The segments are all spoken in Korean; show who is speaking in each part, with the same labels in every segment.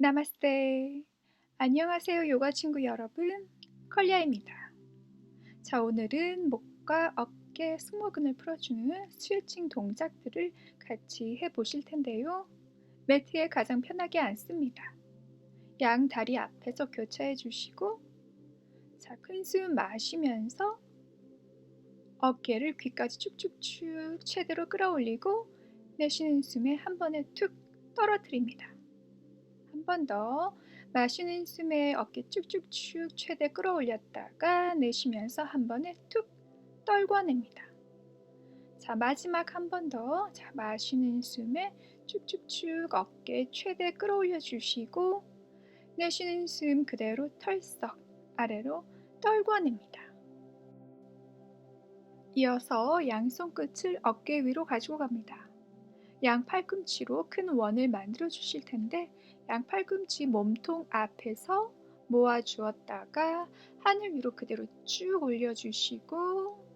Speaker 1: 나마스테. 안녕하세요, 요가 친구 여러분. 컬리아입니다. 자, 오늘은 목과 어깨 승모근을 풀어주는 스트레칭 동작들을 같이 해 보실 텐데요. 매트에 가장 편하게 앉습니다. 양 다리 앞에서 교차해 주시고, 자, 큰 숨 마시면서 어깨를 귀까지 쭉쭉쭉 최대로 끌어올리고, 내쉬는 숨에 한 번에 툭 떨어뜨립니다. 한 번 더 마시는 숨에 어깨 쭉쭉쭉 최대 끌어올렸다가 내쉬면서 한 번에 툭 떨궈냅니다. 자, 마지막 한 번 더. 자, 마시는 숨에 쭉쭉쭉 어깨 최대 끌어올려 주시고 내쉬는 숨 그대로 털썩 아래로 떨궈냅니다. 이어서 양손 끝을 어깨 위로 가지고 갑니다. 양 팔꿈치로 큰 원을 만들어 주실 텐데 양 팔꿈치 몸통 앞에서 모아 주었다가 하늘 위로 그대로 쭉 올려 주시고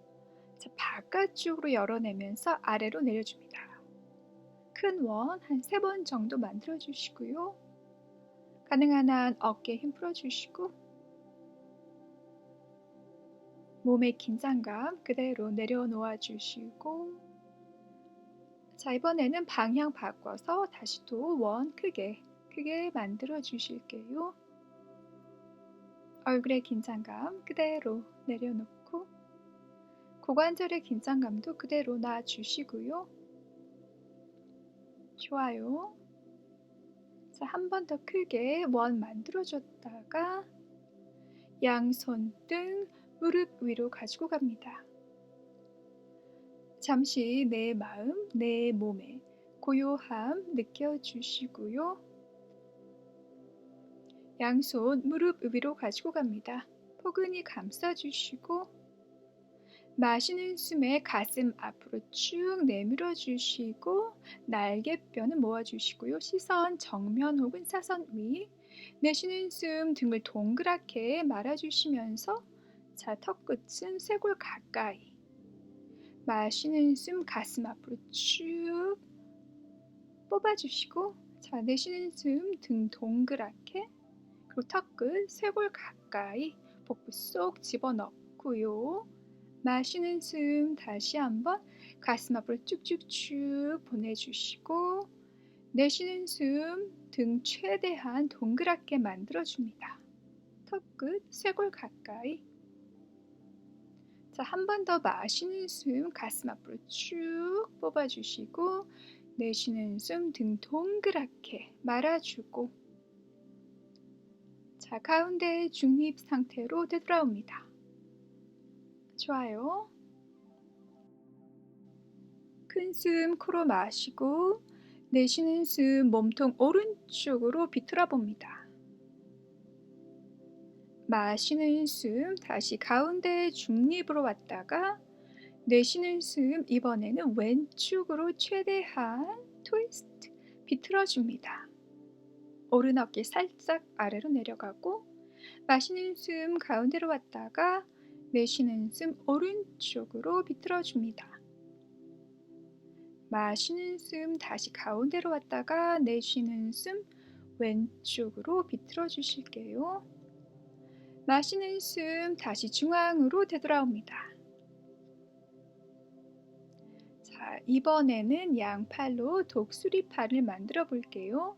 Speaker 1: 자, 바깥쪽으로 열어내면서 아래로 내려줍니다. 큰 원 한 세 번 정도 만들어 주시고요. 가능한 한 어깨 힘 풀어 주시고 몸의 긴장감 그대로 내려놓아 주시고 자 이번에는 방향 바꿔서 다시 또 원 크게 크게 만들어 주실게요. 얼굴의 긴장감 그대로 내려놓고 고관절의 긴장감도 그대로 놔주시고요. 좋아요. 자, 한 번 더 크게 원 만들어줬다가 양손 등 무릎 위로 가지고 갑니다. 잠시 내 마음, 내 몸에 고요함 느껴주시고요. 양손 무릎 위로 가지고 갑니다. 포근히 감싸주시고 마시는 숨에 가슴 앞으로 쭉 내밀어 주시고 날개뼈는 모아 주시고요. 시선 정면 혹은 사선 위 내쉬는 숨 등을 동그랗게 말아 주시면서 자 턱 끝은 쇄골 가까이 마시는 숨 가슴 앞으로 쭉 뽑아주시고 자 내쉬는 숨 등 동그랗게 그리고 턱끝 쇄골 가까이 복부 쏙 집어넣고요. 마시는 숨 다시 한번 가슴 앞으로 쭉쭉쭉 보내주시고 내쉬는 숨 등 최대한 동그랗게 만들어줍니다. 턱끝 쇄골 가까이 자, 한 번 더 마시는 숨 가슴 앞으로 쭉 뽑아주시고 내쉬는 숨 등 동그랗게 말아주고 자, 가운데 중립 상태로 되돌아옵니다. 좋아요. 큰 숨 코로 마시고 내쉬는 숨 몸통 오른쪽으로 비틀어 봅니다. 마시는 숨 다시 가운데 중립으로 왔다가 내쉬는 숨 이번에는 왼쪽으로 최대한 트위스트 비틀어 줍니다. 오른 어깨 살짝 아래로 내려가고 마시는 숨 가운데로 왔다가 내쉬는 숨 오른쪽으로 비틀어 줍니다. 마시는 숨 다시 가운데로 왔다가 내쉬는 숨 왼쪽으로 비틀어 주실게요. 마시는 숨 다시 중앙으로 되돌아옵니다. 자, 이번에는 양팔로 독수리팔을 만들어 볼게요.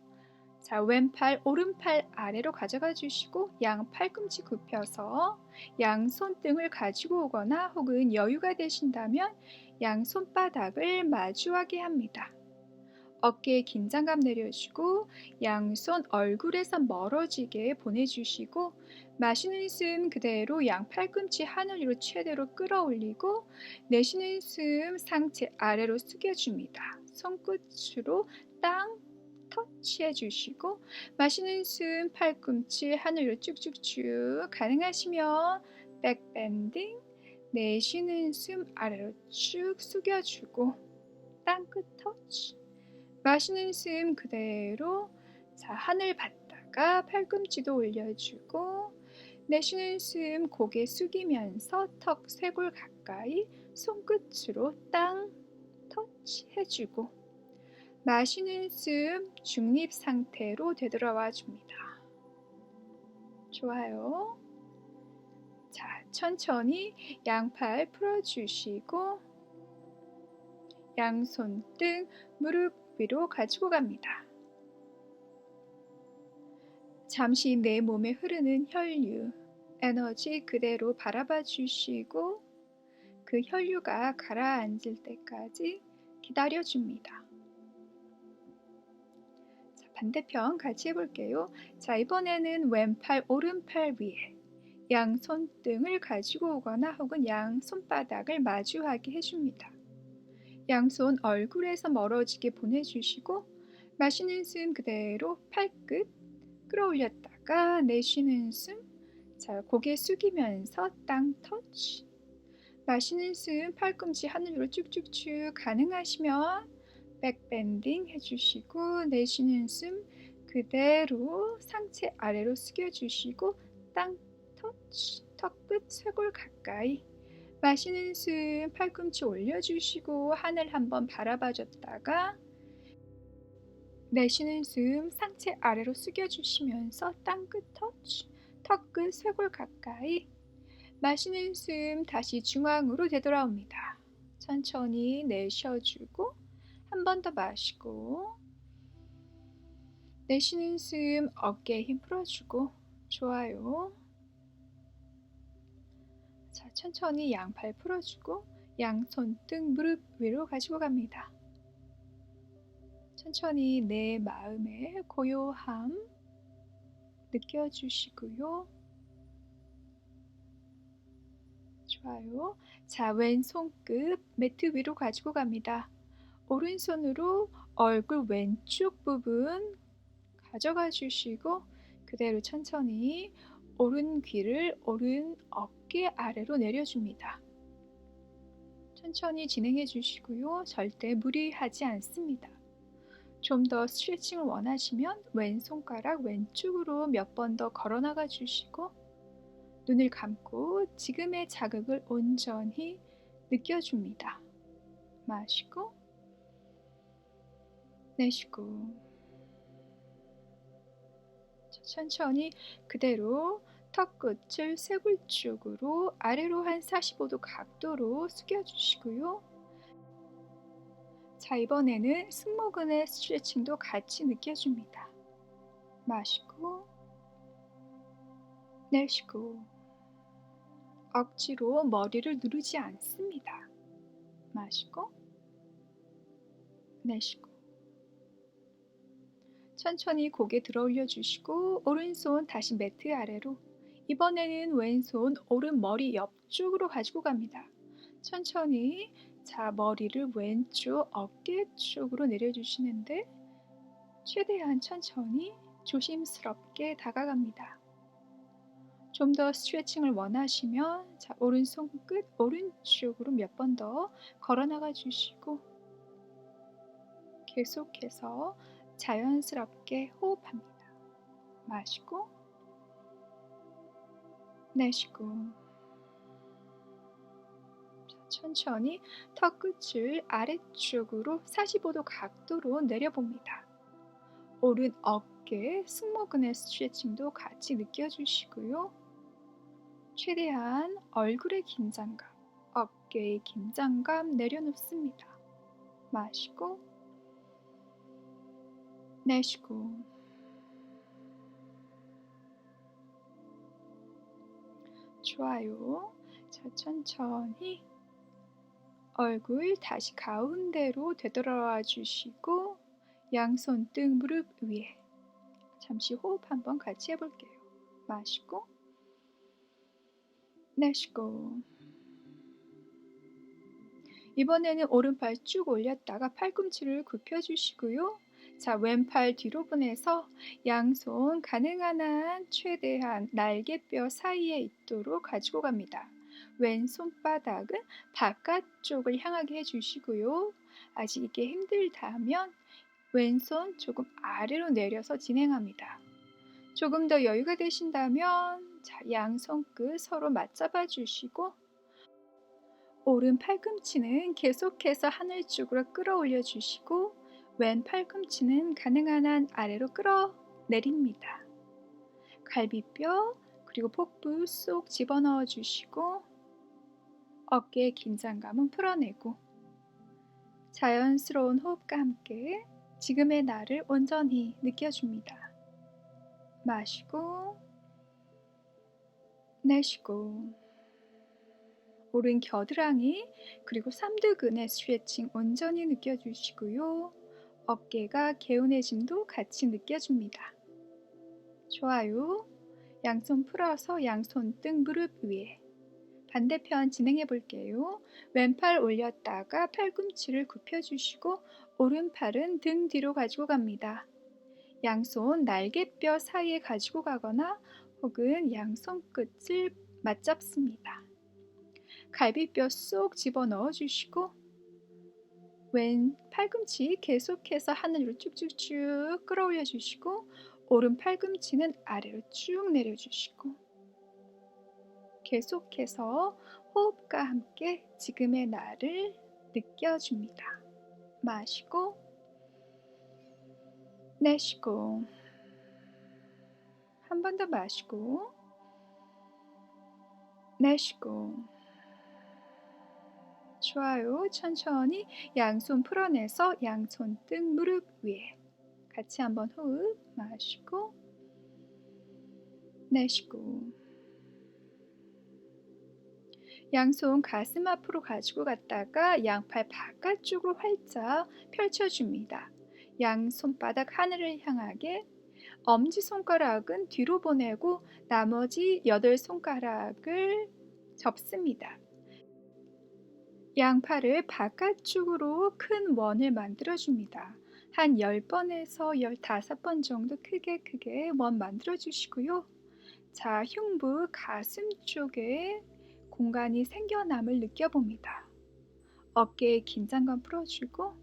Speaker 1: 자, 왼팔, 오른팔 아래로 가져가 주시고 양 팔꿈치 굽혀서 양 손등을 가지고 오거나 혹은 여유가 되신다면 양 손바닥을 마주하게 합니다. 어깨에 긴장감 내려주고 양손 얼굴에서 멀어지게 보내주시고 마시는 숨 그대로 양 팔꿈치 하늘 위로 최대로 끌어올리고 내쉬는 숨 상체 아래로 숙여줍니다. 손끝으로 땅 터치해 주시고 마시는 숨 팔꿈치 하늘로 쭉쭉쭉 가능하시면 백밴딩 내쉬는 숨 아래로 쭉 숙여주고 땅끝 터치 마시는 숨 그대로 자 하늘 받다가 팔꿈치도 올려주고 내쉬는 숨 고개 숙이면서 턱 쇄골 가까이 손끝으로 땅 터치해주고 마시는 숨 중립 상태로 되돌아와 줍니다. 좋아요. 자, 천천히 양팔 풀어주시고 양손 등 무릎 위로 가지고 갑니다. 잠시 내 몸에 흐르는 혈류, 에너지 그대로 바라봐 주시고 그 혈류가 가라앉을 때까지 기다려 줍니다. 자, 반대편 같이 해볼게요. 자, 이번에는 왼팔, 오른팔 위에 양 손등을 가지고 오거나 혹은 양 손바닥을 마주하게 해줍니다. 양손 얼굴에서 멀어지게 보내주시고 마시는 숨 그대로 팔끝 끌어올렸다가 내쉬는 숨 자, 고개 숙이면서 땅 터치. 마시는 숨 팔꿈치 하늘로 쭉쭉쭉 가능하시면 백밴딩 해주시고 내쉬는 숨 그대로 상체 아래로 숙여주시고 땅 터치. 턱끝 쇄골 가까이 마시는 숨 팔꿈치 올려주시고 하늘 한번 바라봐 줬다가 내쉬는 숨 상체 아래로 숙여주시면서 땅끝 터치 턱끝 쇄골 가까이 마시는 숨 다시 중앙으로 되돌아옵니다. 천천히 내쉬어주고 한 번 더 마시고 내쉬는 숨 어깨에 힘 풀어주고 좋아요. 자, 천천히 양팔 풀어주고 양손 등 무릎 위로 가지고 갑니다. 천천히 내 마음의 고요함 느껴주시고요. 좋아요. 자, 왼손끝 매트 위로 가지고 갑니다. 오른손으로 얼굴 왼쪽 부분 가져가 주시고 그대로 천천히 오른 귀를 오른 어깨 아래로 내려줍니다. 천천히 진행해 주시고요. 절대 무리하지 않습니다. 좀 더 스트레칭을 원하시면 왼손가락 왼쪽으로 몇 번 더 걸어 나가 주시고 눈을 감고 지금의 자극을 온전히 느껴줍니다. 마시고 내쉬고 천천히 그대로 턱끝을 쇄골 쪽으로 아래로 한 45도 각도로 숙여주시고요. 자, 이번에는 승모근의 스트레칭도 같이 느껴줍니다. 마시고, 내쉬고, 억지로 머리를 누르지 않습니다. 마시고, 내쉬고, 천천히 고개 들어 올려 주시고 오른손 다시 매트 아래로 이번에는 왼손 오른 머리 옆쪽으로 가지고 갑니다. 천천히 자 머리를 왼쪽 어깨 쪽으로 내려주시는데 최대한 천천히 조심스럽게 다가갑니다. 좀 더 스트레칭을 원하시면 자 오른손 끝 오른쪽으로 몇 번 더 걸어 나가 주시고 계속해서 자연스럽게 호흡합니다. 마시고 내쉬고 천천히 턱끝을 아래쪽으로 45도 각도로 내려봅니다. 오른 어깨, 승모근의 스트레칭도 같이 느껴주시고요. 최대한 얼굴의 긴장감, 어깨의 긴장감 내려놓습니다. 마시고 내쉬고 좋아요. 자, 천천히 얼굴 다시 가운데로 되돌아와 주시고 양손 등 무릎 위에 잠시 호흡 한번 같이 해볼게요. 마시고 내쉬고 이번에는 오른팔 쭉 올렸다가 팔꿈치를 굽혀 주시고요. 자, 왼팔 뒤로 보내서 양손 가능한 한 최대한 날개뼈 사이에 있도록 가지고 갑니다. 왼손바닥은 바깥쪽을 향하게 해주시고요. 아직 이게 힘들다면 왼손 조금 아래로 내려서 진행합니다. 조금 더 여유가 되신다면 자, 양손 끝 서로 맞잡아 주시고 오른 팔꿈치는 계속해서 하늘 쪽으로 끌어올려 주시고 왼 팔꿈치는 가능한 한 아래로 끌어내립니다. 갈비뼈 그리고 복부 쏙 집어넣어 주시고 어깨의 긴장감은 풀어내고 자연스러운 호흡과 함께 지금의 나를 온전히 느껴줍니다. 마시고 내쉬고 오른 겨드랑이 그리고 삼두근의 스트레칭 온전히 느껴주시고요. 어깨가 개운해짐도 같이 느껴줍니다. 좋아요. 양손 풀어서 양손 등 무릎 위에 반대편 진행해 볼게요. 왼팔 올렸다가 팔꿈치를 굽혀주시고 오른팔은 등 뒤로 가지고 갑니다. 양손 날개뼈 사이에 가지고 가거나 혹은 양손 끝을 맞잡습니다. 갈비뼈 쏙 집어 넣어 주시고 왼 팔꿈치 계속해서 하늘로 쭉쭉쭉 끌어올려 주시고 오른 팔꿈치는 아래로 쭉 내려 주시고 계속해서 호흡과 함께 지금의 나를 느껴줍니다. 마시고 내쉬고 한 번 더 마시고 내쉬고 좋아요. 천천히 양손 풀어내서 양손 등 무릎 위에 같이 한번 호흡 마시고 내쉬고 양손 가슴 앞으로 가지고 갔다가 양팔 바깥쪽으로 활짝 펼쳐줍니다. 양손바닥 하늘을 향하게 엄지손가락은 뒤로 보내고 나머지 여덟 손가락을 접습니다. 양팔을 바깥쪽으로 큰 원을 만들어 줍니다. 한 10번에서 15번 정도 크게 크게 원 만들어 주시고요. 자, 흉부 가슴 쪽에 공간이 생겨남을 느껴봅니다. 어깨의 긴장감 풀어주고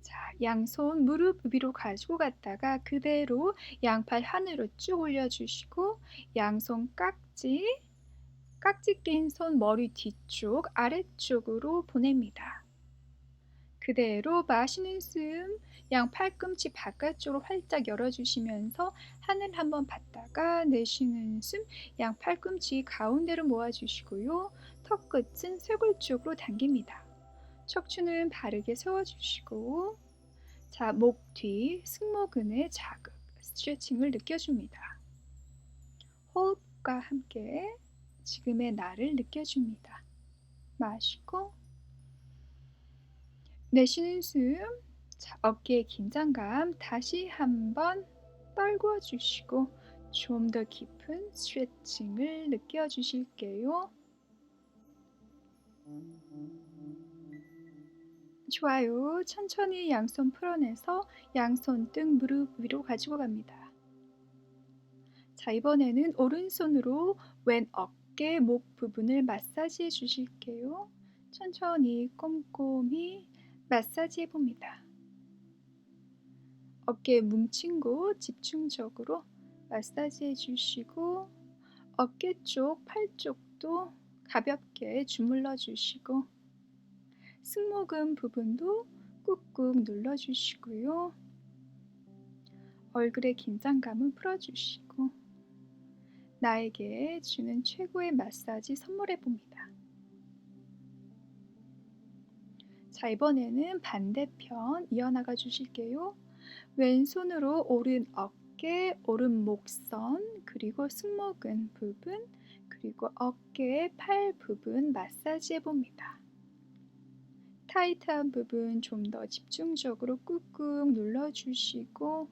Speaker 1: 자, 양손 무릎 위로 가지고 갔다가 그대로 양팔 하늘로 쭉 올려주시고 양손 깍지 깍지 낀 손 머리 뒤쪽 아래쪽으로 보냅니다. 그대로 마시는 숨, 양 팔꿈치 바깥쪽으로 활짝 열어주시면서 하늘 한번 봤다가 내쉬는 숨, 양 팔꿈치 가운데로 모아주시고요. 턱 끝은 쇄골 쪽으로 당깁니다. 척추는 바르게 세워주시고 자, 목 뒤 승모근의 자극, 스트레칭을 느껴줍니다. 호흡과 함께 지금의 나를 느껴줍니다. 마시고 내쉬는 숨, 자, 어깨의 긴장감 다시 한번 떨궈 주시고 좀 더 깊은 스트레칭을 느껴 주실게요. 좋아요. 천천히 양손 풀어내서 양손 등 무릎 위로 가지고 갑니다. 자, 이번에는 오른손으로 왼 어깨, 목 부분을 마사지해 주실게요. 천천히 꼼꼼히 마사지 해 봅니다. 어깨 뭉친 곳 집중적으로 마사지 해 주시고 어깨 쪽, 팔 쪽도 가볍게 주물러 주시고 승모근 부분도 꾹꾹 눌러 주시고요. 얼굴의 긴장감은 풀어 주시고 나에게 주는 최고의 마사지 선물해 봅니다. 자, 이번에는 반대편 이어나가 주실게요. 왼손으로 오른 어깨, 오른 목선, 그리고 승모근 부분, 그리고 어깨, 팔 부분 마사지 해봅니다. 타이트한 부분 좀 더 집중적으로 꾹꾹 눌러주시고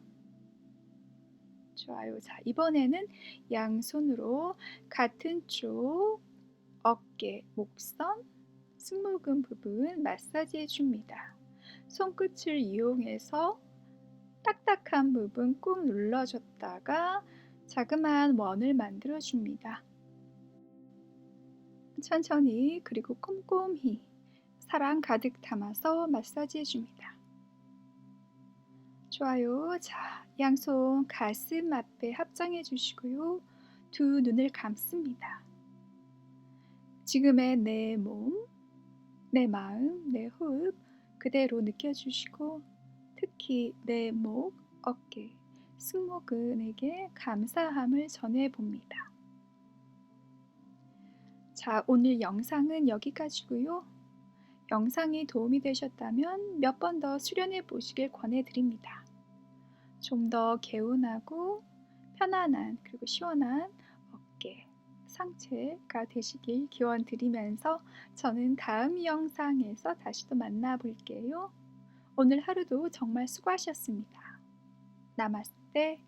Speaker 1: 좋아요. 자, 이번에는 양손으로 같은 쪽 어깨, 목선, 승모근 부분 마사지 해줍니다. 손끝을 이용해서 딱딱한 부분 꾹 눌러줬다가 자그마한 원을 만들어줍니다. 천천히 그리고 꼼꼼히 사랑 가득 담아서 마사지 해줍니다. 좋아요. 자, 양손 가슴 앞에 합장해 주시고요. 두 눈을 감습니다. 지금의 내 몸, 내 마음, 내 호흡, 그대로 느껴주시고 특히 내 목, 어깨, 승모근에게 감사함을 전해봅니다. 자, 오늘 영상은 여기까지고요. 영상이 도움이 되셨다면 몇 번 더 수련해 보시길 권해드립니다. 좀 더 개운하고 편안한 그리고 시원한 어깨, 상체가 되시길 기원 드리면서 저는 다음 영상에서 다시 또 만나볼게요. 오늘 하루도 정말 수고하셨습니다. 나마스테.